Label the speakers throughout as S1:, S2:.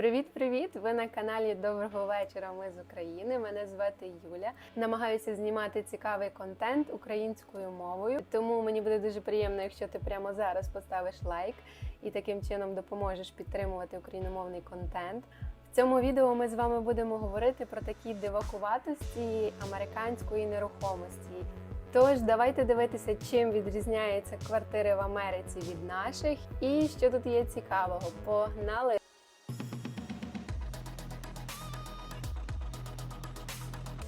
S1: Привіт-привіт! Ви на каналі Доброго вечора. Ми з України. Мене звати Юля. Намагаюся знімати цікавий контент українською мовою. Тому мені буде дуже приємно, якщо ти прямо зараз поставиш лайк і таким чином допоможеш підтримувати україномовний контент. В цьому відео ми з вами будемо говорити про такі дивакуватості американської нерухомості. Тож давайте дивитися, чим відрізняються квартири в Америці від наших, і що тут є цікавого. Погнали!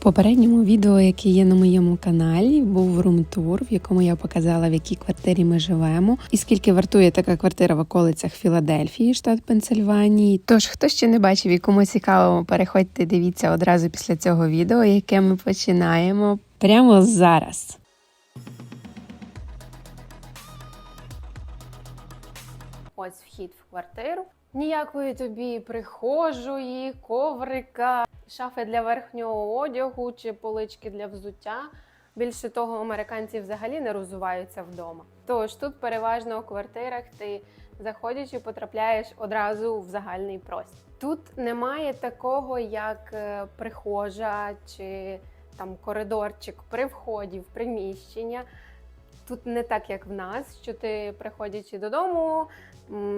S2: Попередньому відео, яке є на моєму каналі, був рум-тур, в якому я показала, в якій квартирі ми живемо, і скільки вартує така квартира в околицях Філадельфії, штат Пенсильванії. Тож, хто ще не бачив і кому цікаво, переходьте, дивіться одразу після цього відео, яке ми починаємо прямо зараз.
S1: Ось вхід в квартиру. Ніякої тобі прихожої, коврика, шафи для верхнього одягу чи полички для взуття. Більше того, американці взагалі не розуваються вдома. Тож тут переважно у квартирах ти заходячи, потрапляєш одразу в загальний простір. Тут немає такого, як е, прихожа чи там коридорчик при вході в приміщення. Тут не так, як в нас, що ти приходячи додому,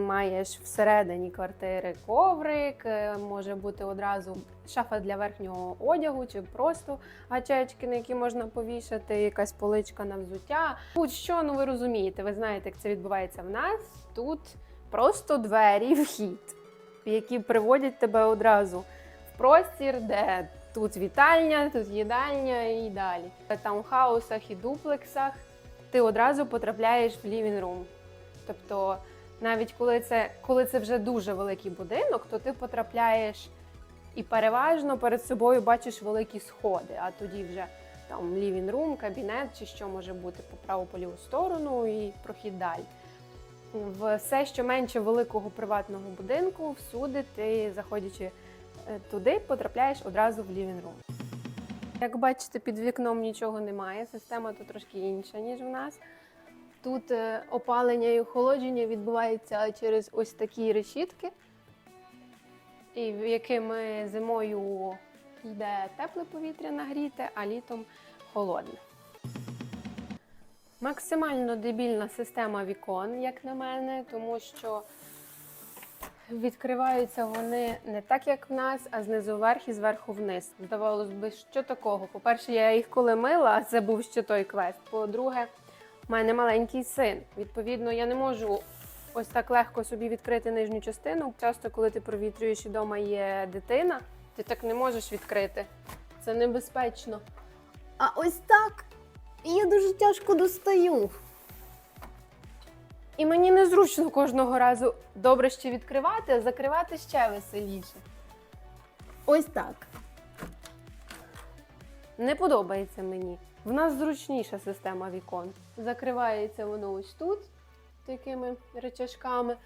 S1: маєш всередині квартири коврик, е, може бути одразу шафа для верхнього одягу, чи просто гачечки, на які можна повішати, якась поличка на взуття. Будь-що, ну ви розумієте, ви знаєте, як це відбувається в нас. Тут просто двері, вхід, які приводять тебе одразу в простір, де тут вітальня, тут їдальня і далі. В таунхаусах і дуплексах ти одразу потрапляєш в living room. Тобто, навіть коли це, коли це вже дуже великий будинок, то ти потрапляєш і переважно перед собою бачиш великі сходи, а тоді вже там living room, кабінет чи що може бути по праву по ліву сторону і прохід далі. Все, що менше великого приватного будинку, всюди ти, заходячи е, туди, потрапляєш одразу в living room. Як бачите, під вікном нічого немає. Система тут трошки інша, ніж в нас. Тут е, опалення і охолодження відбувається через ось такі решітки, якими зимою йде тепле повітря нагріте, а літом холодне. Максимально дебільна система вікон, як на мене, тому що Відкриваються вони не так, як в нас, а знизу вверх і зверху вниз. Здавалось би, що такого? По-перше, я їх коли мила, це був ще той квест. По-друге, в мене маленький син. Відповідно, я не можу ось так легко собі відкрити нижню частину. Часто, коли ти провітрюєш і вдома є дитина, ти так не можеш відкрити. Це небезпечно. А ось так я дуже тяжко достаю. І мені незручно кожного разу добре ще відкривати, а закривати ще веселіше. Ось так. Не подобається мені. В нас зручніша система вікон. Закривається воно ось тут, такими речашками.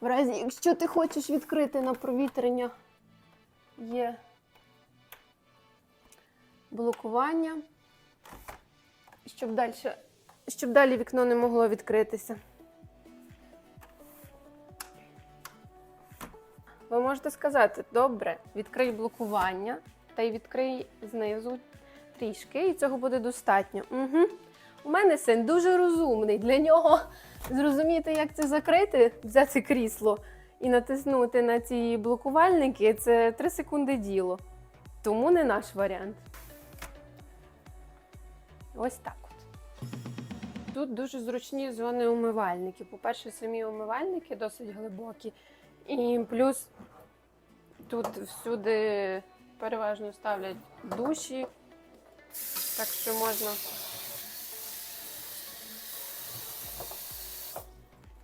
S1: В разі, якщо ти хочеш відкрити на провітрення, є блокування, щоб далі, щоб далі вікно не могло відкритися. Ви можете сказати, добре, відкрий блокування та й відкрий знизу трішки, і цього буде достатньо. Угу. У мене син дуже розумний. Для нього зрозуміти, як це закрити, взяти крісло і натиснути на ці блокувальники це 3 секунди діло. Тому не наш варіант. Ось так. Тут дуже зручні зони умивальники. По-перше, самі умивальники досить глибокі. І плюс тут всюди переважно ставлять душі, так що можна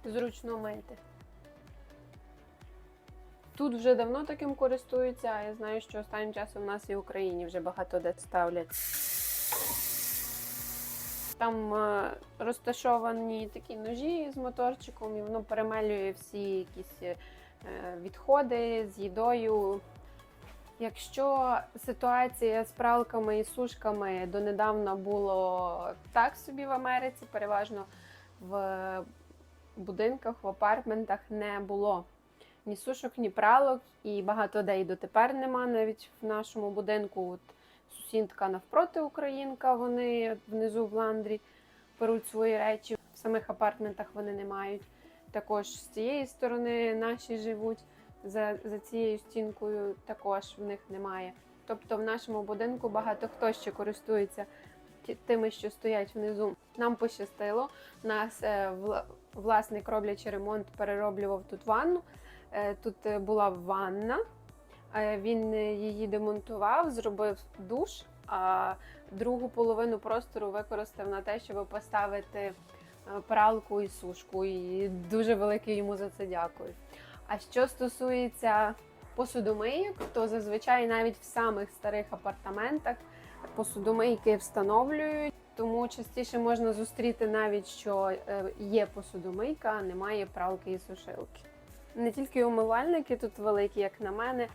S1: зручно мити. Тут вже давно таким користуються, а я знаю, що останнім часом в нас і в Україні вже багато де ставлять. Там е, розташовані такі ножі з моторчиком, і воно перемелює всі якісь е, відходи з їдою. Якщо ситуація з пралками і сушками донедавна було так собі в Америці, переважно в будинках, в апартментах не було ні сушок, ні пралок, і багато де й дотепер нема навіть в нашому будинку. От сусідка навпроти українка, вони внизу в ландрі беруть свої речі. В самих апартментах вони не мають. Також з цієї сторони наші живуть, за, за цією стінкою також в них немає. Тобто в нашому будинку багато хто ще користується тими, що стоять внизу. Нам пощастило. Нас е, вла- власник, роблячи ремонт, перероблював тут ванну. Е, Тут е, була ванна. Він її демонтував, зробив душ, а другу половину простору використав на те, щоб поставити пралку і сушку. І дуже велике йому за це дякую. А що стосується посудомийок, то зазвичай навіть в самих старих апартаментах посудомийки встановлюють, тому частіше можна зустріти навіть, що е, є посудомийка, а немає пралки і сушилки. Не тільки умивальники тут великі, як на мене.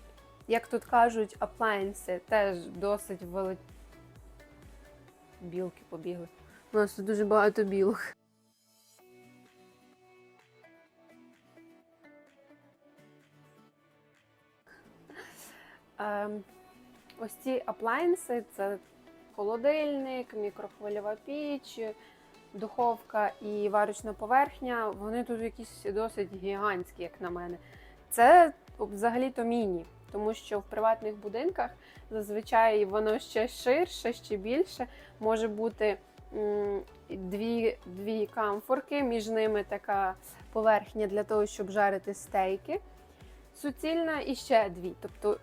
S1: Як тут кажуть, аплайнси теж досить великі. Білки побігли. У нас тут дуже багато білок. Ось ці аплайнси це холодильник, мікрохвильова піч, духовка і варочна поверхня. Вони тут якісь досить гігантські, як на мене. Це взагалі-то міні, тому що в приватних будинках зазвичай воно ще ширше, ще більше. Може бути дві, дві камфорки, між ними така поверхня для того, щоб жарити стейки. Суцільна і ще дві. Тобто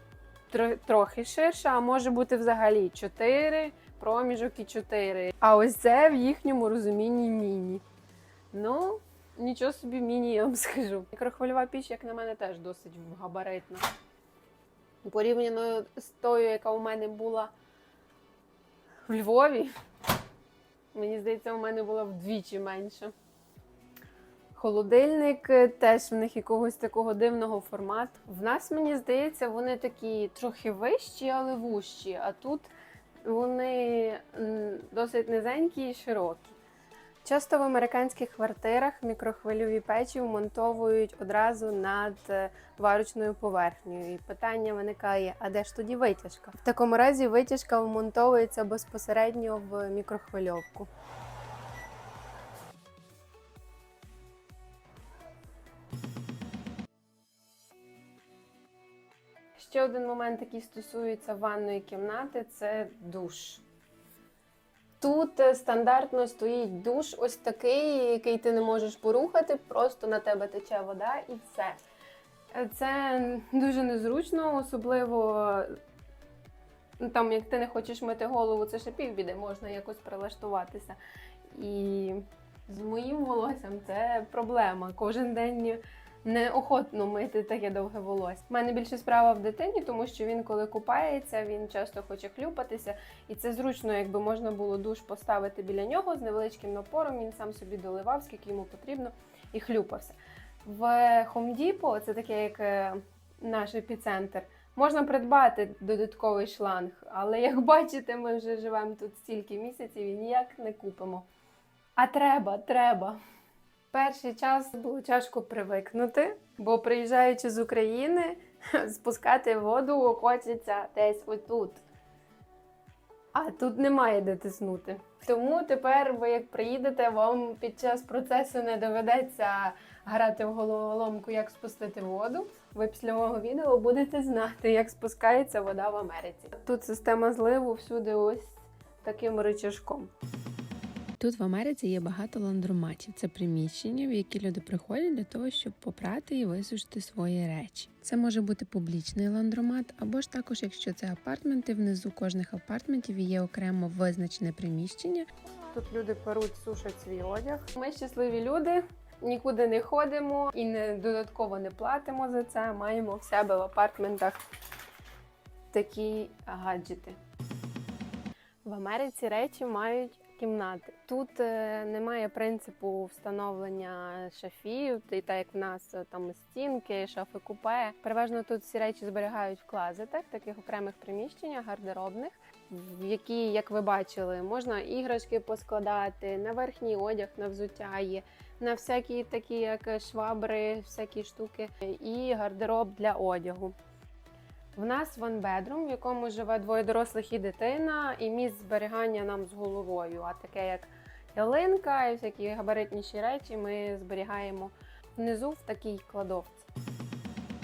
S1: трохи ширша, а може бути взагалі 4, проміжок і 4. А ось це в їхньому розумінні міні. Ну, нічого собі міні, я вам скажу. Мікрохвильова піч, як на мене, теж досить габаритна. Порівняно з тою, яка у мене була в Львові. Мені здається, у мене була вдвічі менше. Холодильник е, теж в них якогось такого дивного формату. В нас, мені здається, вони такі трохи вищі, але вущі. А тут вони досить низенькі і широкі. Часто в американських квартирах мікрохвильові печі вмонтовують одразу над е, варочною поверхнею. І питання виникає: а де ж тоді витяжка? В такому разі витяжка вмонтовується безпосередньо в мікрохвильовку. Ще один момент, який стосується ванної кімнати, це душ. Тут е, стандартно стоїть душ, ось такий, який ти не можеш порухати, просто на тебе тече вода і все. Е, Це дуже незручно, особливо ну, там, як ти не хочеш мити голову, це ще півбіди, можна якось прилаштуватися. І з моїм волоссям це проблема. Кожен день неохотно мити таке довге волосся. У мене більше справа в дитині, тому що він, коли купається, він часто хоче хлюпатися, і це зручно, якби можна було душ поставити біля нього з невеличким напором. Він сам собі доливав, скільки йому потрібно, і хлюпався. В Depot, це таке як е, наш епіцентр. Можна придбати додатковий шланг, але як бачите, ми вже живемо тут стільки місяців і ніяк не купимо. А треба, треба. Перший час було тяжко привикнути, бо приїжджаючи з України, спускати воду хочеться десь отут. А тут немає де тиснути. Тому тепер ви як приїдете, вам під час процесу не доведеться грати в головоломку, як спустити воду. Ви після мого відео будете знати, як спускається вода в Америці. Тут система зливу всюди ось таким рычажком.
S2: Тут в Америці є багато ландроматів. Це приміщення, в які люди приходять для того, щоб попрати і висушити свої речі. Це може бути публічний ландромат, або ж також, якщо це апартменти, внизу кожних апартментів є окремо визначене приміщення,
S1: Тут люди перуть, сушать свій одяг. Ми щасливі люди, нікуди не ходимо і не додатково не платимо за це. Маємо в себе в апартментах такі гаджети. В Америці речі мають кімнати. Тут е, немає принципу встановлення шафів, і так як в нас е, там стінки, шафи купе. Переважно тут всі речі зберігають в клазетах, таких окремих приміщеннях, гардеробних. в які, як ви бачили, можна іграшки поскладати, на верхній одяг, на взуття є, на всякі такі, як швабри, всякі штуки, і гардероб для одягу. В нас one bedroom, в якому живе двоє дорослих і дитина, і місць зберігання нам з головою. А таке як ялинка і всякі габаритніші речі ми зберігаємо внизу в такій кладовці.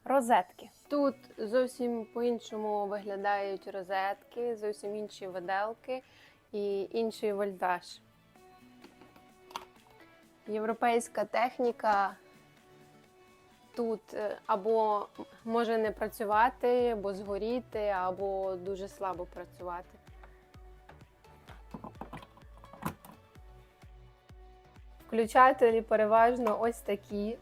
S1: Розетки. Тут зовсім по-іншому виглядають розетки, зовсім інші виделки і інший вольтаж. Європейська техніка тут е, або може не працювати, або згоріти, або дуже слабо працювати. Включателі переважно ось такі,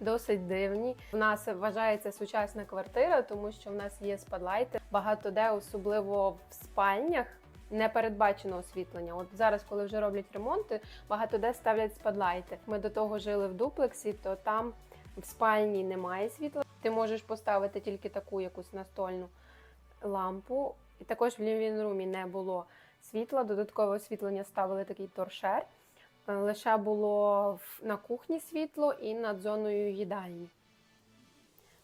S1: досить дивні. У нас вважається сучасна квартира, тому що в нас є спадлайти. Багато де, особливо в спальнях, не передбачено освітлення. От зараз, коли вже роблять ремонти, багато де ставлять спадлайти. Ми до того жили в дуплексі, то там в спальні немає світла. Ти можеш поставити тільки таку якусь настольну лампу. І також в лівінрумі не було світла. Додаткове освітлення ставили такий торшер. Е, Лише було на кухні світло і над зоною їдальні.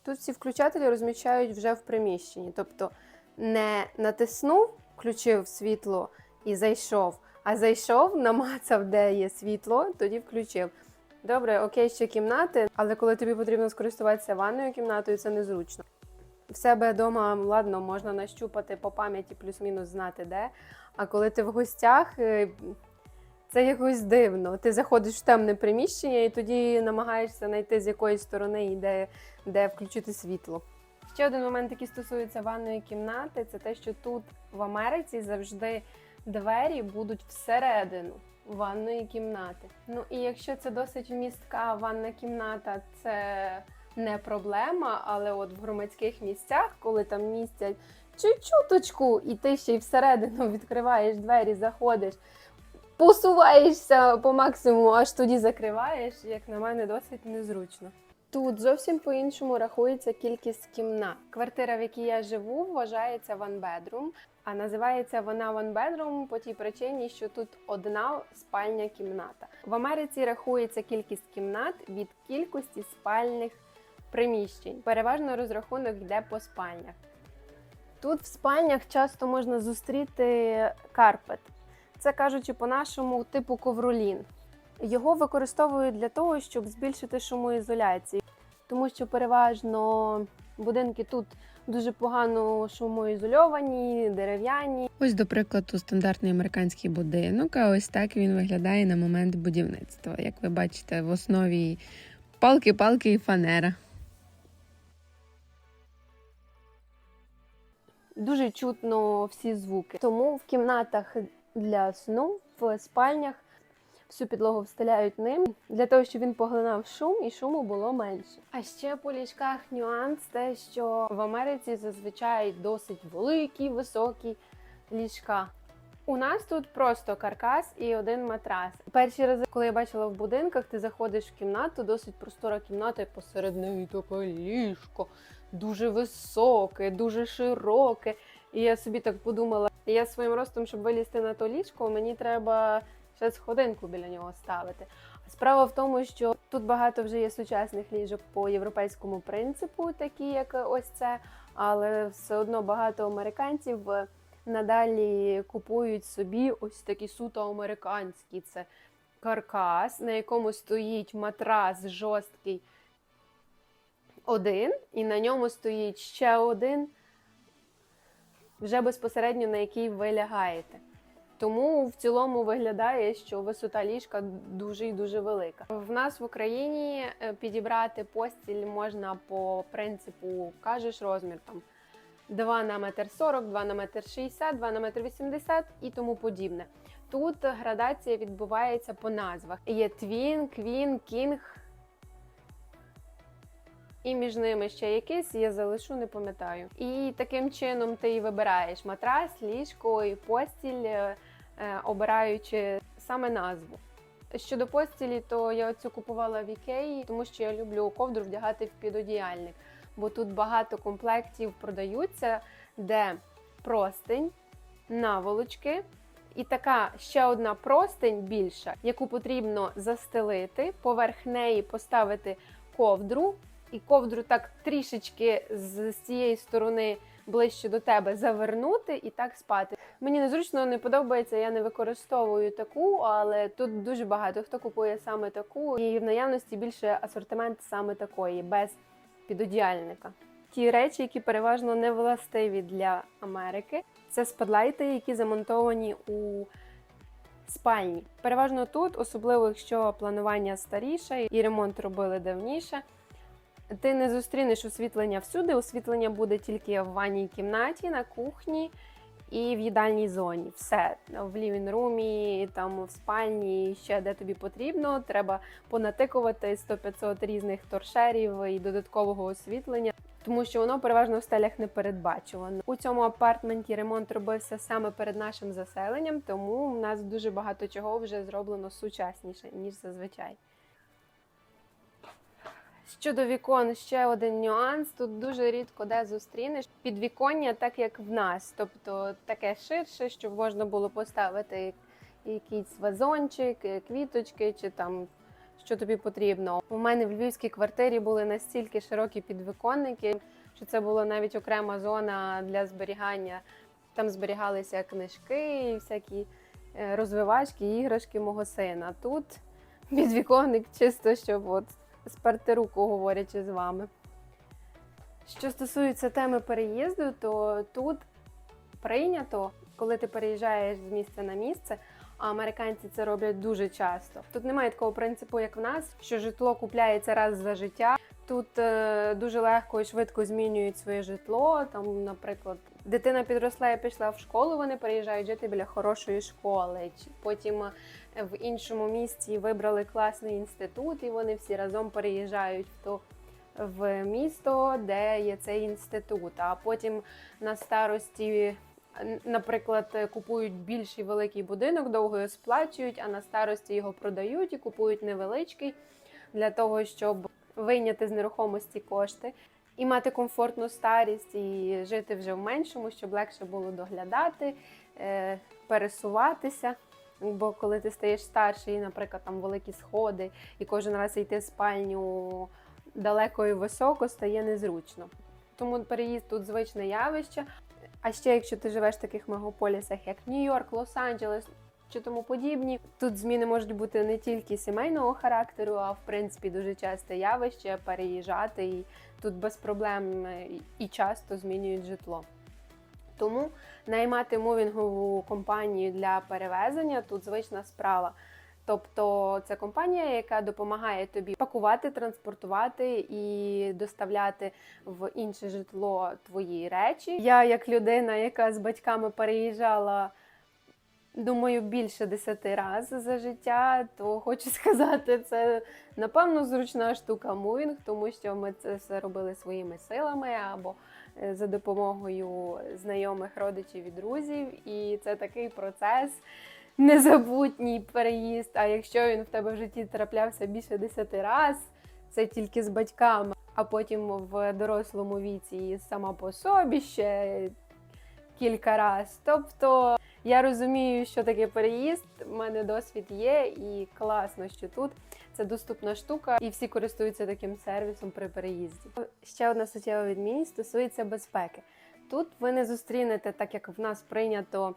S1: Тут всі включателі розміщають вже в приміщенні. Тобто не натиснув, включив світло і зайшов, а зайшов, намацав, де є світло, тоді включив. Добре, окей, ще кімнати, але коли тобі потрібно скористуватися ванною кімнатою, це незручно. В себе вдома, ладно, можна нащупати по пам'яті, плюс-мінус знати де. А коли ти в гостях, е, це якось дивно. Ти заходиш в темне приміщення і тоді намагаєшся знайти з якої сторони і де, де включити світло. Ще один момент, який стосується ванної кімнати, це те, що тут в Америці завжди двері будуть всередину ванної кімнати. Ну і якщо це досить містка ванна кімната, це не проблема, але от в громадських місцях, коли там містять чуть-чуточку, і ти ще й всередину відкриваєш двері, заходиш, посуваєшся по максимуму, аж тоді закриваєш, як на мене, досить незручно. Тут зовсім по-іншому рахується кількість кімнат. Квартира, в якій я живу, вважається one bedroom, а називається вона one bedroom по тій причині, що тут одна спальня кімната. В Америці рахується кількість кімнат від кількості спальних приміщень. Переважно розрахунок йде по спальнях. Тут в спальнях часто можна зустріти карпет. Це кажучи по-нашому, типу ковролін. Його використовують для того, щоб збільшити шумоізоляцію, тому що переважно будинки тут дуже погано шумоізольовані, дерев'яні.
S2: Ось, до прикладу, стандартний американський будинок. А ось так він виглядає на момент будівництва. Як ви бачите, в основі палки-палки і фанера.
S1: Дуже чутно всі звуки. Тому в кімнатах для сну, в спальнях всю підлогу встеляють ним для того, щоб він поглинав шум і шуму було менше. А ще по ліжках нюанс те, що в Америці зазвичай досить великі, високі ліжка. У нас тут просто каркас і один матрас. Перші рази, коли я бачила в будинках, ти заходиш в кімнату, досить простора кімната, і посеред неї таке ліжко, дуже високе, дуже широке. І я собі так подумала, я своїм ростом, щоб вилізти на то ліжко, мені треба ще сходинку біля нього ставити. Справа в тому, що тут багато вже є сучасних ліжок по європейському принципу, такі як ось це, але все одно багато американців надалі купують собі ось такі суто американські. Це каркас, на якому стоїть матрас жорсткий один, і на ньому стоїть ще один, вже безпосередньо на який ви лягаєте. Тому в цілому виглядає, що висота ліжка дуже і дуже велика. В нас в Україні е, підібрати постіль можна по принципу кажеш розмір там 2 на метр 40, 2 на метр 60, 2 на метр 80 і тому подібне. Тут градація відбувається по назвах. Є твін, квін, кінг. І між ними ще якийсь, я залишу, не пам'ятаю. І таким чином ти і вибираєш матрас, ліжко і постіль, е, обираючи саме назву. Щодо постілі, то я оцю купувала в Ікеї, тому що я люблю ковдру вдягати в підодіяльник. Бо тут багато комплектів продаються, де простень, наволочки. І така ще одна простень більша, яку потрібно застелити, поверх неї поставити ковдру, і ковдру так трішечки з цієї сторони ближче до тебе завернути і так спати. Мені незручно не подобається, я не використовую таку, але тут дуже багато хто купує саме таку, і в наявності більше асортимент саме такої, без підодіальника. Ті речі, які переважно не властиві для Америки, це спадлайти, які замонтовані у спальні. Переважно тут, особливо якщо планування старіше і ремонт робили давніше. Ти не зустрінеш освітлення всюди. Освітлення буде тільки в ванній кімнаті, на кухні і в їдальній зоні. Все в лівінрумі, там в спальні, ще де тобі потрібно. Треба понатикувати 100-500 різних торшерів і додаткового освітлення. Тому що воно переважно в стелях не передбачувано. У цьому апартменті ремонт робився саме перед нашим заселенням, тому в нас дуже багато чого вже зроблено сучасніше ніж зазвичай. Щодо вікон, ще один нюанс. Тут дуже рідко де зустрінеш підвіконня, так як в нас, тобто таке ширше, щоб можна було поставити якийсь вазончик, квіточки чи там що тобі потрібно. У мене в львівській квартирі були настільки широкі підвіконники, що це була навіть окрема зона для зберігання. Там зберігалися книжки і всякі е, розвивачки, іграшки мого сина. Тут підвіконник чисто, щоб от сперти руку, говорячи з вами. Що стосується теми переїзду, то тут прийнято, коли ти переїжджаєш з місця на місце, а американці це роблять дуже часто. Тут немає такого принципу, як в нас, що житло купляється раз за життя. Тут е, дуже легко і швидко змінюють своє житло. Там, наприклад, дитина підросла і пішла в школу, вони переїжджають жити біля хорошої школи. Потім е, в іншому місті вибрали класний інститут, і вони всі разом переїжджають в то в місто, де є цей інститут. А потім на старості, наприклад, купують більший великий будинок, довго його сплачують, а на старості його продають і купують невеличкий для того, щоб вийняти з нерухомості кошти. І мати комфортну старість, і жити вже в меншому, щоб легше було доглядати, е, пересуватися. Бо коли ти стаєш старший, наприклад, там великі сходи, і кожен раз йти в спальню далеко і високо, стає незручно. Тому переїзд тут звичне явище. А ще якщо ти живеш в таких мегаполісах, як Нью-Йорк, Лос-Анджелес чи тому подібні, тут зміни можуть бути не тільки сімейного характеру, а в принципі дуже часте явище переїжджати і тут без проблем е, і часто змінюють житло. Тому наймати мовінгову компанію для перевезення тут звична справа. Тобто це компанія, яка допомагає тобі пакувати, транспортувати і доставляти в інше житло твої речі. Я, як людина, яка з батьками переїжджала, думаю, більше десяти разів за життя, то хочу сказати, це напевно зручна штука мувінг, тому що ми це все робили своїми силами або за допомогою знайомих родичів і друзів. І це такий процес незабутній переїзд. А якщо він в тебе в житті траплявся більше десяти разів, це тільки з батьками, а потім в дорослому віці сама по собі ще кілька разів. Тобто я розумію, що таке переїзд. У мене досвід є, і класно, що тут це доступна штука, і всі користуються таким сервісом при переїзді. Ще одна суттєва відмінність стосується безпеки. Тут ви не зустрінете, так як в нас прийнято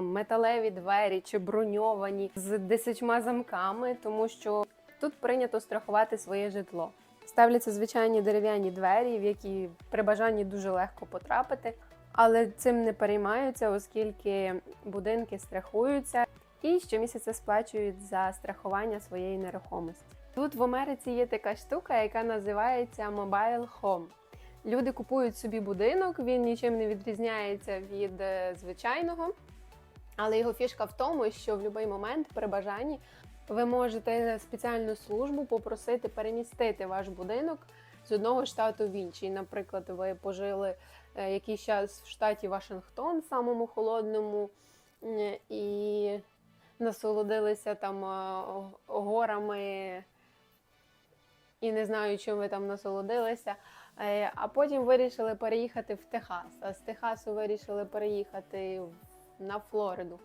S1: металеві двері чи броньовані з десятьма замками, тому що тут прийнято страхувати своє житло. Ставляться звичайні дерев'яні двері, в які при бажанні дуже легко потрапити, але цим не переймаються, оскільки будинки страхуються і щомісяця сплачують за страхування своєї нерухомості. Тут в Америці є така штука, яка називається Mobile Home. Люди купують собі будинок, він нічим не відрізняється від е, звичайного. Але його фішка в тому, що в будь-який момент при бажанні ви можете спеціальну службу попросити перемістити ваш будинок з одного штату в інший. Наприклад, ви пожили е, якийсь час в штаті Вашингтон, самому холодному, і насолодилися там горами і не знаю, чим ви там насолодилися. Е, А потім вирішили переїхати в Техас. А з Техасу вирішили переїхати на Флориду.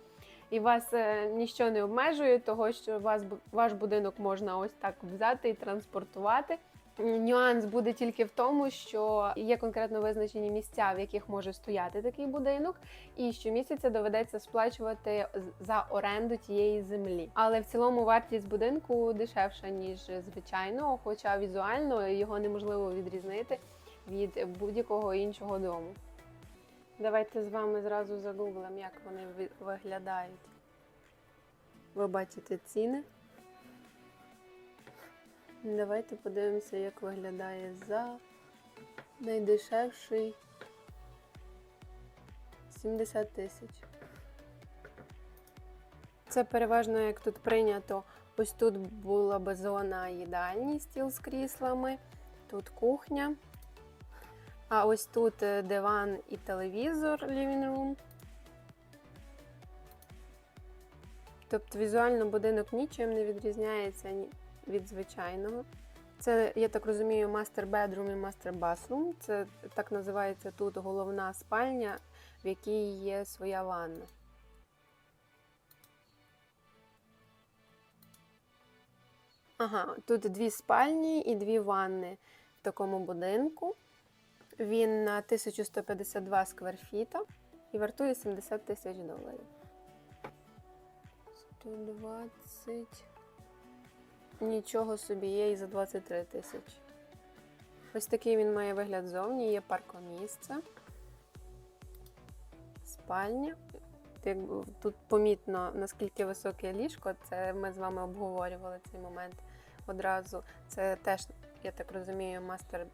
S1: І вас е, ніщо не обмежує, того що вас ваш будинок можна ось так взяти і транспортувати. Нюанс буде тільки в тому, що є конкретно визначені місця, в яких може стояти такий будинок, і щомісяця доведеться сплачувати за оренду тієї землі. Але в цілому вартість будинку дешевша ніж звичайного, хоча візуально його неможливо відрізнити від будь-якого іншого дому. Давайте з вами зразу загуглимо, як вони ви- виглядають. Ви бачите ціни. Давайте подивимося, як виглядає за найдешевший 70 тисяч. Це переважно, як тут прийнято. Ось тут була би зона їдальні, стіл з кріслами, тут кухня. А ось тут е, диван і телевізор, living room. Тобто візуально будинок нічим не відрізняється від звичайного. Це, я так розумію, мастер bedroom і мастер bathroom. Це так називається тут головна спальня, в якій є своя ванна. Ага, тут дві спальні і дві ванни в такому будинку. Він на 1152 скверфіта і вартує 70 тисяч доларів. 120. Нічого собі є і за 23 тисячі. Ось такий він має вигляд зовні, є паркомісце, спальня. Тут помітно, наскільки високе ліжко, це ми з вами обговорювали цей момент одразу. Це теж, я так розумію, мастер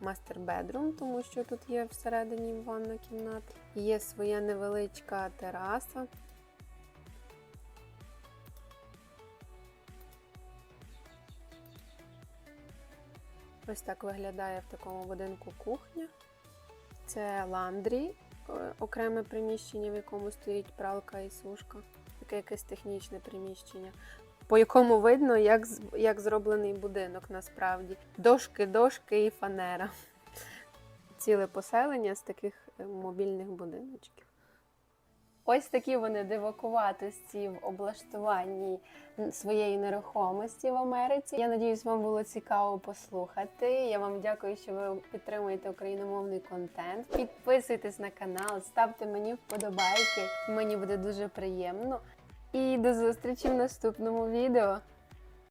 S1: мастер бедрум, тому що тут є всередині ванна кімната. Є своя невеличка тераса. Ось так виглядає в такому будинку кухня. Це ландрі, е, окреме приміщення, в якому стоїть пралка і сушка. Таке якесь технічне приміщення, по якому видно, як, як зроблений будинок насправді. Дошки, дошки і фанера. Ціле поселення з таких е, мобільних будиночків. Ось такі вони дивакуватості в облаштуванні своєї нерухомості в Америці. Я надіюсь, вам було цікаво послухати. Я вам дякую, що ви підтримуєте україномовний контент. Підписуйтесь на канал, ставте мені вподобайки. Мені буде дуже приємно. І до зустрічі в наступному відео.